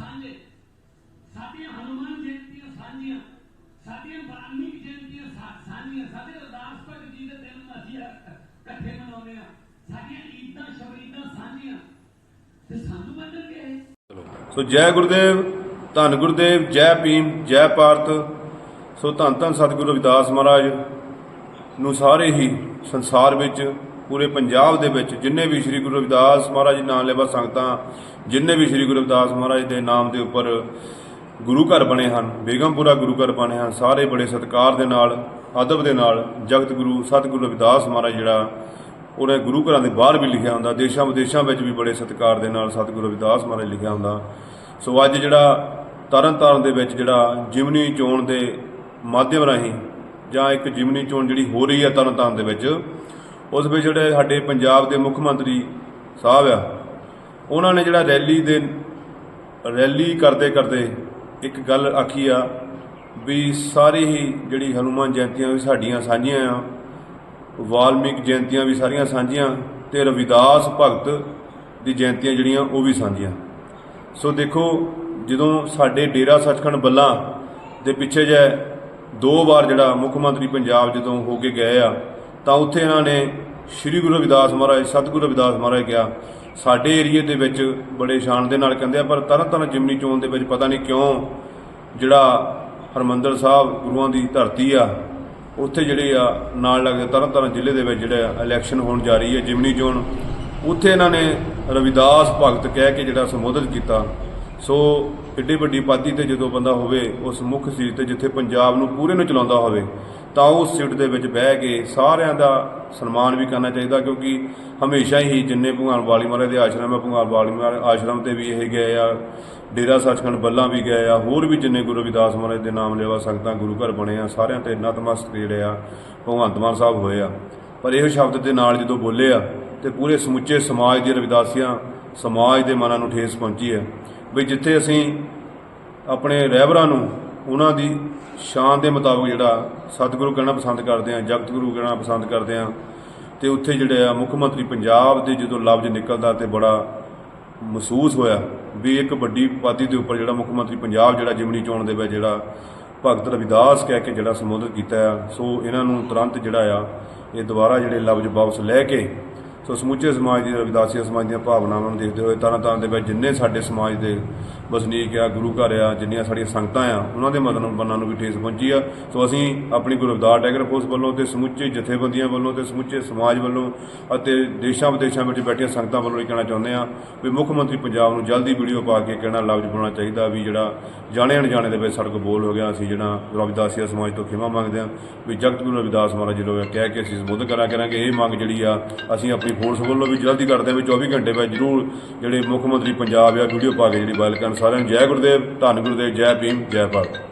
ਸਾਂਝੇ। ਸਾਡੀਆਂ ਹਨੂਮਾਨ ਜਯੰਤੀਆਂ ਸਾਂਝੀਆਂ। ਸਾਡੀਆਂ ਵਾਲਮੀਕ ਜਯੰਤੀਆਂ ਸਾਂਝੀਆਂ। ਸਾਡੇ ਅਰਦਾਸ ਭਗਤ ਜੀ ਦੇ ਦਿਨ ਅਸੀਂ ਇਕੱਠੇ ਮਨਾਉਂਦੇ ਆ ਸਾਡੀਆਂ ਈਦਾਂ ਸ਼ਬੀਦਾਂ ਸਾਂਝੀਆਂ। ਤੇ ਸਾਨੂੰ ਮੰਨਣਗੇ ਇਹ। ਸੋ ਜੈ ਗੁਰਦੇਵ, ਧੰਨ ਗੁਰਦੇਵ, ਜੈ ਭੀਮ, ਜੈ ਭਾਰਤ। ਸੋ ਧੰਨ ਧੰਨ ਸਤਿਗੁਰੂ ਰਵਿਦਾਸ ਮਹਾਰਾਜ ਨੂੰ ਸਾਰੇ ਹੀ ਸੰਸਾਰ ਵਿੱਚ ਪੂਰੇ ਪੰਜਾਬ ਦੇ ਵਿੱਚ ਜਿੰਨੇ ਵੀ ਸ੍ਰੀ ਗੁਰੂ ਰਵਿਦਾਸ ਮਹਾਰਾਜ ਜੀ ਨਾਮ ਲੈਵਾ ਸੰਗਤਾਂ, ਜਿੰਨੇ ਵੀ ਸ੍ਰੀ ਗੁਰੂ ਰਵਿਦਾਸ ਮਹਾਰਾਜ ਦੇ ਨਾਮ ਦੇ ਉੱਪਰ ਗੁਰੂ ਘਰ ਬਣੇ ਹਨ, ਬੇਗਮਪੁਰਾ ਗੁਰੂ ਘਰ ਬਣੇ ਹਨ, ਸਾਰੇ ਬੜੇ ਸਤਿਕਾਰ ਦੇ ਨਾਲ, ਅਦਬ ਦੇ ਨਾਲ ਜਗਤ ਗੁਰੂ, ਸਤਿਗੁਰੂ ਰਵਿਦਾਸ ਮਹਾਰਾਜ ਜਿਹੜਾ, ਉਹਨੇ ਗੁਰੂ ਘਰਾਂ ਦੇ ਬਾਹਰ ਵੀ ਲਿਖਿਆ ਹੁੰਦਾ, ਦੇਸ਼ਾਂ ਵਿਦੇਸ਼ਾਂ ਵਿੱਚ ਵੀ ਬੜੇ ਸਤਿਕਾਰ ਦੇ ਨਾਲ ਸਤਿਗੁਰੂ ਰਵਿਦਾਸ ਮਹਾਰਾਜ ਲਿਖਿਆ ਹੁੰਦਾ। ਸੋ ਅੱਜ ਜਿਹੜਾ ਤਰਨ ਤਾਰਨ ਦੇ ਵਿੱਚ ਜਿਹੜਾ ਜਿਮਨੀ ਚੋਣ ਦੇ ਮਾਧਿਅਮ ਰਾਹੀਂ ਜਾਂ ਇੱਕ ਜਿਮਨੀ ਚੋਣ ਜਿਹੜੀ ਹੋ ਰਹੀ ਹੈ ਤਰਨ ਤਾਰਨ ਦੇ ਵਿੱਚ ਉਸ ਵਿੱਚ ਜਿਹੜੇ ਸਾਡੇ ਪੰਜਾਬ ਦੇ ਮੁੱਖ ਮੰਤਰੀ ਸਾਹਿਬ ਆ, ਉਹਨਾਂ ਨੇ ਜਿਹੜਾ ਰੈਲੀ ਦੇ, ਰੈਲੀ ਕਰਦੇ ਕਰਦੇ ਇੱਕ ਗੱਲ ਆਖੀ ਆ ਵੀ ਸਾਰੀ ਹੀ ਜਿਹੜੀ ਹਨੂਮਾਨ ਜਯੰਤੀਆਂ ਵੀ ਸਾਡੀਆਂ ਸਾਂਝੀਆਂ ਆ, ਵਾਲਮੀਕ ਜਯੰਤੀਆਂ ਵੀ ਸਾਰੀਆਂ ਸਾਂਝੀਆਂ ਤੇ ਰਵਿਦਾਸ ਭਗਤ ਦੀ ਜਯੰਤੀਆਂ ਜਿਹੜੀਆਂ ਉਹ ਵੀ ਸਾਂਝੀਆਂ। ਸੋ ਦੇਖੋ, ਜਦੋਂ ਸਾਡੇ ਡੇਰਾ ਸੱਚਖੰਡ ਬੱਲਾ ਦੇ ਪਿੱਛੇ ਜੇ ਦੋ ਵਾਰ ਜਿਹੜਾ ਮੁੱਖ ਮੰਤਰੀ ਪੰਜਾਬ ਜਦੋਂ ਹੋ ਕੇ ਗਏ ਆ ਤਾਂ ਉੱਥੇ ਇਹਨਾਂ ਨੇ ਸ੍ਰੀ ਗੁਰੂ ਰਵਿਦਾਸ ਮਹਾਰਾਜ, ਸਤਿਗੁਰੂ ਰਵਿਦਾਸ ਮਹਾਰਾਜ ਕਿਹਾ, ਸਾਡੇ ਏਰੀਏ ਦੇ ਵਿੱਚ ਬੜੇ ਸ਼ਾਨ ਦੇ ਨਾਲ ਕਹਿੰਦੇ ਆ, ਪਰ ਤਰਨ ਤਾਰਨ ਜਿਮਨੀ ਚੋਣ ਦੇ ਵਿੱਚ ਪਤਾ ਨਹੀਂ ਕਿਉਂ ਜਿਹੜਾ ਹਰਮੰਦਰ ਸਾਹਿਬ ਗੁਰੂਆਂ ਦੀ ਧਰਤੀ ਆ, ਉੱਥੇ ਜਿਹੜੇ ਆ ਨਾਲ ਲੱਗਦੇ ਤਰਨ ਤਾਰਨ ਜ਼ਿਲ੍ਹੇ ਦੇ ਵਿੱਚ ਜਿਹੜਾ ਇਲੈਕਸ਼ਨ ਹੋਣ ਜਾ ਰਹੀ ਹੈ ਜਿਮਨੀ ਚੋਣ ਉੱਥੇ ਇਹਨਾਂ ਨੇ ਰਵਿਦਾਸ ਭਗਤ ਕਹਿ ਕੇ ਜਿਹੜਾ ਸੰਬੋਧਿਤ ਕੀਤਾ। ਸੋ ਏਡੀ ਵੱਡੀ ਪਾਦੀ ਤੇ ਜਦੋਂ ਬੰਦਾ ਹੋਵੇ, ਉਸ ਮੁੱਖ ਸੀਟ ਤੇ ਜਿੱਥੇ ਪੰਜਾਬ ਨੂੰ ਪੂਰੇ ਨੂੰ ਚਲਾਉਂਦਾ ਹੋਵੇ ਤਾਂ ਉਸ ਸੀਟ ਦੇ ਵਿੱਚ ਬਹਿ ਕੇ ਸਾਰਿਆਂ ਦਾ ਸਨਮਾਨ ਵੀ ਕਰਨਾ ਚਾਹੀਦਾ ਕਿਉਂਕਿ ਹਮੇਸ਼ਾ ਹੀ ਜਿੰਨੇ ਭਗਵਾਨ ਵਾਲੀ ਮਹਾਰਾਜ ਦੇ ਆਸ਼ਰਮ ਹੈ ਭਗਵਾਨ ਵਾਲੀ ਮਹਾਰਾਜ ਆਸ਼ਰਮ ਤੇ ਵੀ ਇਹ ਗਏ ਆ, ਡੇਰਾ ਸੱਚਖੰਡ ਬੱਲਾ ਵੀ ਗਏ ਆ, ਹੋਰ ਵੀ ਜਿੰਨੇ ਗੁਰੂ ਰਵਿਦਾਸ ਮਹਾਰਾਜ ਦੇ ਨਾਮ ਲੈਵਾ ਸੰਗਤਾਂ ਗੁਰੂ ਘਰ ਬਣੇ ਆ, ਸਾਰਿਆਂ ਤੇ ਨਤਮਸਤਕ ਜਿਹੜੇ ਆ, ਭਗਵੰਤ ਮਾਨ ਸਾਹਿਬ ਹੋਏ ਆ। ਪਰ ਇਹ ਸ਼ਬਦ ਦੇ ਨਾਲ ਜਦੋਂ ਬੋਲੇ ਆ, ਤੇ ਪੂਰੇ ਸਮੁੱਚੇ ਸਮਾਜ ਦੇ ਰਵਿਦਾਸੀਆਂ ਸਮਾਜ ਦੇ ਮਨਾਂ ਨੂੰ ਠੇਸ ਪਹੁੰਚੀ ਹੈ ਵੀ ਜਿੱਥੇ ਅਸੀਂ ਆਪਣੇ ਰਹਿਬਰਾਂ ਨੂੰ ਉਹਨਾਂ ਦੀ ਸ਼ਾਨ ਦੇ ਮੁਤਾਬਕ ਜਿਹੜਾ ਸਤਿਗੁਰੂ ਕਹਿਣਾ ਪਸੰਦ ਕਰਦੇ ਆ ਜਗਤ ਗੁਰੂ ਕਹਿਣਾ ਪਸੰਦ ਕਰਦੇ ਆ, ਤੇ ਉੱਥੇ ਜਿਹੜੇ ਆ ਮੁੱਖ ਮੰਤਰੀ ਪੰਜਾਬ ਦੇ ਜਦੋਂ ਲਫ਼ਜ਼ ਨਿਕਲਦਾ ਤੇ ਬੜਾ ਮਹਿਸੂਸ ਹੋਇਆ ਵੀ ਇੱਕ ਵੱਡੀ ਪਾਰਟੀ ਦੇ ਉੱਪਰ ਜਿਹੜਾ ਮੁੱਖ ਮੰਤਰੀ ਪੰਜਾਬ ਜਿਹੜਾ ਜਿਮਨੀ ਚੋਣ ਦੇ ਵਿੱਚ ਜਿਹੜਾ ਭਗਤ ਰਵਿਦਾਸ ਕਹਿ ਕੇ ਜਿਹੜਾ ਸੰਬੋਧਿਤ ਕੀਤਾ ਆ, ਸੋ ਇਹਨਾਂ ਨੂੰ ਤੁਰੰਤ ਜਿਹੜਾ ਆ ਇਹ ਦੁਬਾਰਾ ਜਿਹੜੇ ਲਫ਼ਜ਼ ਵਾਪਸ ਲੈ ਕੇ ਸੋ ਸਮੁੱਚੇ ਸਮਾਜ ਦੀ ਰਵਿਦਾਸੀਆ ਸਮਾਜ ਦੀਆਂ ਭਾਵਨਾਵਾਂ ਨੂੰ ਦੇਖਦੇ ਹੋਏ ਤਰ੍ਹਾਂ ਤਰ੍ਹਾਂ ਦੇ ਵਿੱਚ ਜਿੰਨੇ ਸਾਡੇ ਸਮਾਜ ਦੇ ਵਸਨੀਕ ਆ, ਗੁਰੂ ਘਰ ਆ, ਜਿੰਨੀਆਂ ਸਾਡੀਆਂ ਸੰਗਤਾਂ ਆ, ਉਹਨਾਂ ਦੇ ਮਦਨ ਬੰਨਾਂ ਨੂੰ ਵੀ ਠੇਸ ਪਹੁੰਚੀ ਆ। ਸੋ ਅਸੀਂ ਆਪਣੀ ਗੁਰੂ ਟੈਗਰ ਫੋਰਸ ਵੱਲੋਂ ਤੇ ਸਮੁੱਚੇ ਜਥੇਬੰਦੀਆਂ ਵੱਲੋਂ ਤੇ ਸਮੁੱਚੇ ਸਮਾਜ ਵੱਲੋਂ ਅਤੇ ਦੇਸ਼ਾਂ ਵਿਦੇਸ਼ਾਂ ਵਿੱਚ ਬੈਠੀਆਂ ਸੰਗਤਾਂ ਵੱਲੋਂ ਇਹ ਕਹਿਣਾ ਚਾਹੁੰਦੇ ਆ ਵੀ ਮੁੱਖ ਮੰਤਰੀ ਪੰਜਾਬ ਨੂੰ ਜਲਦੀ ਵੀਡੀਓ ਪਾ ਕੇ ਕਹਿਣਾ ਲਫ਼ਜ਼ ਬਣਾਉਣਾ ਚਾਹੀਦਾ ਵੀ ਜਿਹੜਾ ਜਾਣੇ ਅਣਜਾਣੇ ਦੇ ਵਿੱਚ ਸੜਕ ਬੋਲ ਹੋ ਗਿਆ, ਅਸੀਂ ਜਿਹੜਾ ਰਵਿਦਾਸੀਆ ਸਮਾਜ ਤੋਂ ਖਿਮਾ ਮੰਗਦੇ ਆ ਵੀ ਜਗਤ ਗੁਰੂ ਰਵਿਦਾਸ ਮਹਾਰਾਜ ਜੀ ਨੂੰ ਕਹਿ ਕੇ ਅਸੀਂ ਸੰਬੋਧਨ ਕਰਾਂ ਕਰਾਂਗੇ। ਇਹ ਮੰਗ ਜਿਹੜੀ ਆ, ਅਸੀਂ ਆਪਣੀ ਫੋਰਸ ਵੱਲੋਂ ਵੀ ਜਲਦੀ ਕਰਦੇ ਵੀ 24 ਘੰਟੇ ਵਿੱਚ ਜ਼ਰੂਰ ਜਿਹੜੇ ਮੁੱਖ ਮੰਤਰੀ ਪੰਜਾਬ ਆ, ਵੀਡੀਓ ਪਾ ਕੇ ਜਿਹੜੀ ਵਾਇਰਲ ਕਰਨ ਸਾਰਿਆਂ ਨੂੰ ਜੈ ਗੁਰਦੇਵ, ਧੰਨ ਗੁਰਦੇਵ, ਜੈ ਭੀਮ, ਜੈ ਭਾਰਤ।